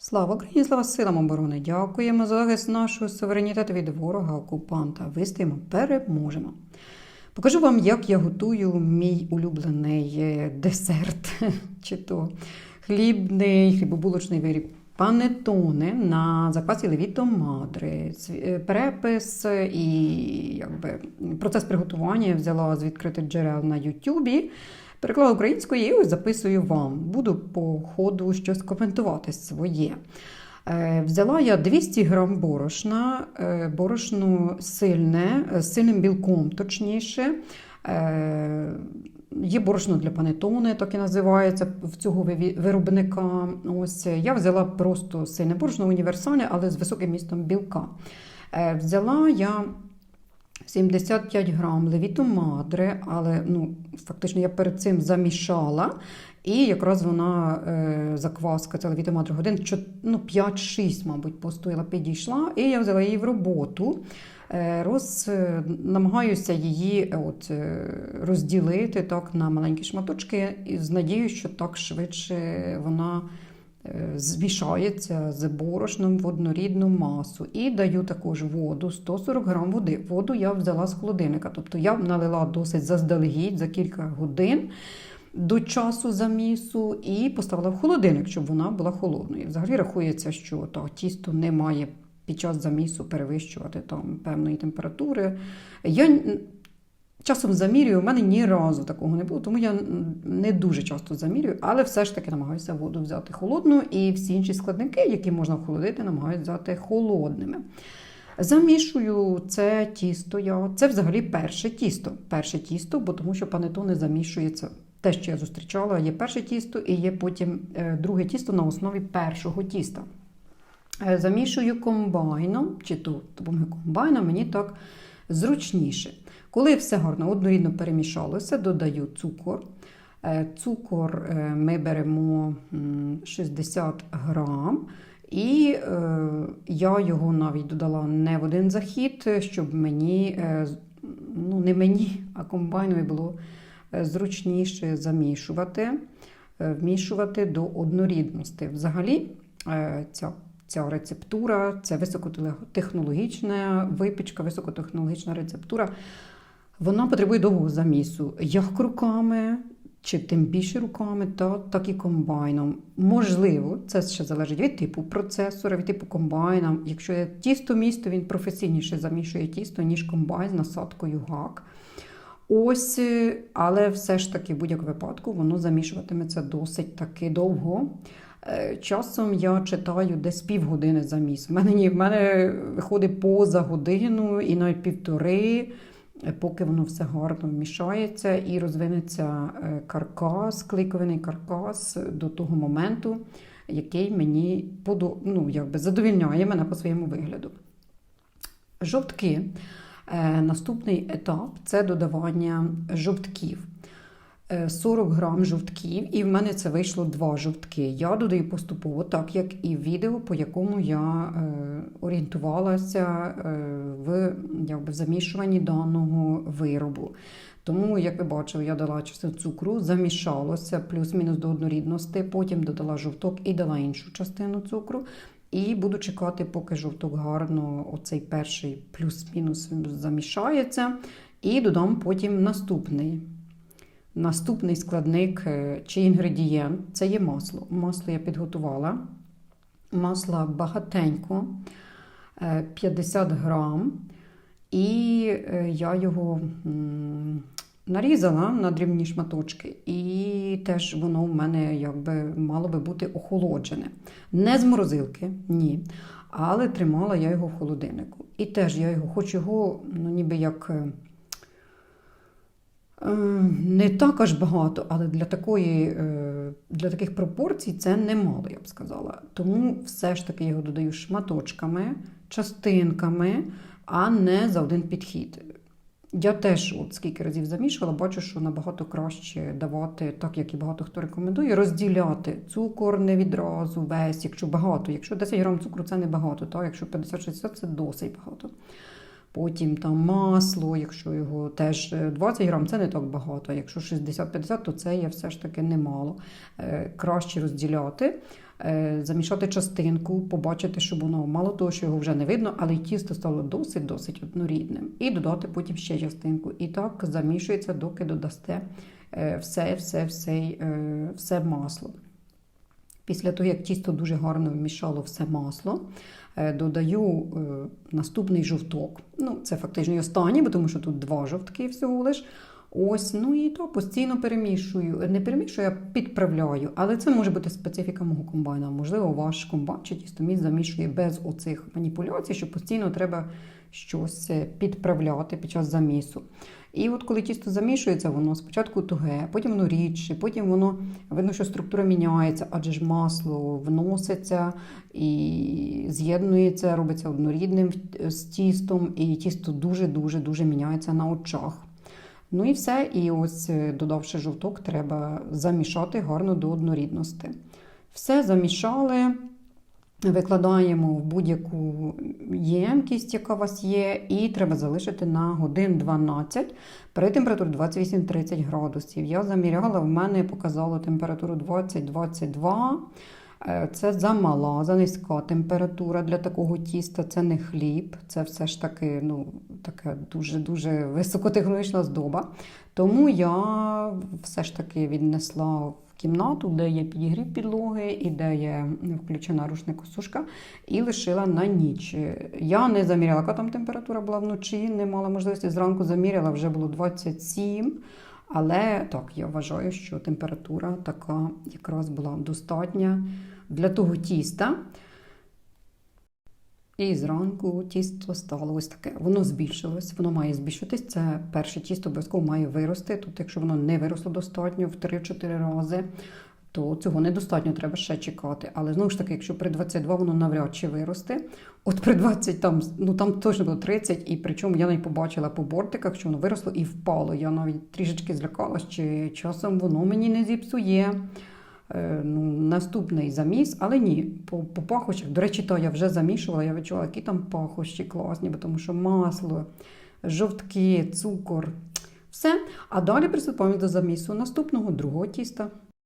Слава Україні, слава силам оборони! Дякуємо за захист нашого суверенітету від ворога окупанта. Вистоїмо, переможемо. Покажу вам, як я готую мій улюблений е, десерт, чи то хлібний, хлібобулочний виріб. Панетони на заквасі левіто мадри. Е, Перепис і якби, процес приготування я взяла з відкритих джерел на Ютубі. Переклала українською і записую вам. Буду по ходу щось коментувати своє. Е, Взяла я 200 грам борошна, е, борошно сильне, е, з сильним білком, точніше. Є борошно для панетони, так і називається в цього виробника. Ось я взяла просто сильне борошно універсальне, але з високим містом білка. Взяла я 75 грам левіту мадре, але ну, фактично я перед цим замішала. І якраз вона е, закваска, ця левіта мадре годин ну, 5-6, мабуть, постояла, підійшла. І я взяла її в роботу. Е, Роз, е, намагаюся її е, от, е, розділити так, на маленькі шматочки з надією, що так швидше вона змішається з борошном в однорідну масу. І даю також воду, 140 грам води. Воду я взяла з холодильника, тобто я налила досить заздалегідь за кілька годин. До часу замісу і поставила в холодильник, щоб вона була холодною. Взагалі рахується, що так, тісто не має під час замісу перевищувати там певної температури. Я часом замірюю, у мене ні разу такого не було, тому я не дуже часто замірюю, але все ж таки намагаюся воду взяти холодну, і всі інші складники, які можна охолодити, намагаюся взяти холодними. Замішую це тісто. Я це взагалі перше тісто. Перше тісто, бо тому що панетони замішується. Те, що я зустрічала, є перше тісто і є потім е, друге тісто на основі першого тіста. Е, Замішую комбайном, чи то комбайна, мені так зручніше. Коли все гарно однорідно перемішалося, додаю цукор. Е, Цукор е, ми беремо 60 грам. І е, я його навіть додала не в один захід, щоб мені, ну не мені, а комбайнові було зручніше замішувати, вмішувати до однорідності. Взагалі, ця, ця рецептура це високотехнологічна випічка, високотехнологічна рецептура. Вона потребує довгого замісу, як руками, чи тим більше руками, та, так і комбайном. Можливо, це ще залежить від типу процесора, від типу комбайна. Якщо є тісто місто, він професійніше замішує тісто, ніж комбайн з насадкою гак. Ось, е, але все ж таки, в будь-якому випадку, воно замішуватиметься досить таки довго. Е, Часом я читаю десь півгодини за заміс. В мене ні, в мене виходить поза годину і навіть півтори, е, поки воно все гарно вмішається і розвинеться е, каркас, клейковиний каркас до того моменту, який мені ну, якби задовільняє мене по своєму вигляду. Жовтки. Наступний етап це додавання жовтків. Е, 40 грам жовтків, і в мене це вийшло два жовтки. Я додаю поступово, так як і відео, по якому я е, орієнтувалася е, в, якби, в замішуванні даного виробу. Тому, як ви бачили, я дала частину цукру, замішалося плюс-мінус до однорідності, потім додала жовток і дала іншу частину цукру. І буду чекати, поки жовток гарно, оцей перший плюс-мінус замішається, і додам потім наступний. Наступний складник е, чи інгредієнт це є масло. Масло я підготувала. Масла багатенько, е, 50 грам. І е, я його нарізала на дрібні шматочки, і теж воно в мене якби мало би бути охолоджене. Не з морозилки, ні. Але тримала я його в холодильнику. І теж я його, хоч його, ну ніби як. Е, Е, Не так аж багато, але для такої, е, для таких пропорцій це немало, я б сказала. Тому все ж таки його додаю шматочками, частинками, а не за один підхід. Я теж, от скільки разів замішувала, бачу, що набагато краще давати, так як і багато хто рекомендує, розділяти цукор не відразу, весь, якщо багато. Якщо 10 грам цукру це не багато, так? якщо 50-60 це досить багато. Потім там масло, якщо його теж е, 20 грам, це не так багато. Якщо 60-50, то це є все ж таки немало. Е, Краще розділяти. е, замішати частинку, побачити, щоб воно мало того, що його вже не видно, але й тісто стало досить-досить однорідним. І додати потім ще частинку. І так замішується, доки додасте е, все, все, все, е, все масло. Після того, як тісто дуже гарно вмішало все масло, е, додаю е, наступний жовток. Ну, це фактично і останній, бо тому що тут два жовтки всього лиш. Ось, ну і то постійно перемішую. Не перемішую, а підправляю. Але це може бути специфіка мого комбайна. Можливо, ваш комбайн чи тістоміс замішує без оцих маніпуляцій, що постійно треба щось е, підправляти під час замісу. І от коли тісто замішується, воно спочатку туге, потім воно рідше, потім воно видно, що структура міняється, адже ж масло вноситься і з'єднується, робиться однорідним з тістом, і тісто дуже-дуже дуже міняється на очах. Ну і все. І ось, е, додавши жовток, треба замішати гарно до однорідності. Все замішали. Викладаємо в будь-яку ємкість, яка у вас є, і треба залишити на годин 12 при температурі 28-30 градусів. Я заміряла, в мене показало температуру 20-22. Е, Це замала, занизька температура для такого тіста. Це не хліб, це все ж таки ну, така дуже-дуже високотехнологічна здоба. Тому я все ж таки віднесла кімнату, де є підігрів підлоги і де є включена рушникосушка, і лишила на ніч. Я не заміряла, яка там температура була вночі, не мала можливості. Зранку заміряла, вже було 27. Але так, я вважаю, що температура така якраз була достатня для того тіста. І зранку тісто стало ось таке. Воно збільшилось, воно має збільшитись. Це перше тісто обов'язково має вирости. Тут, якщо воно не виросло достатньо в 3-4 рази, то цього недостатньо, треба ще чекати. Але знову ж таки, якщо при 22 воно навряд чи виросте, от при 20 там, ну там точно було 30, і причому я не побачила по бортиках, що воно виросло і впало. Я навіть трішечки злякалась, чи часом воно мені не зіпсує. Е, Ну, наступний заміс, але ні, по, по пахощах. До речі, то я вже замішувала, я відчула, які там пахощі класні, тому що масло, жовтки, цукор. Все. А далі приступаємо до замісу наступного другого тіста.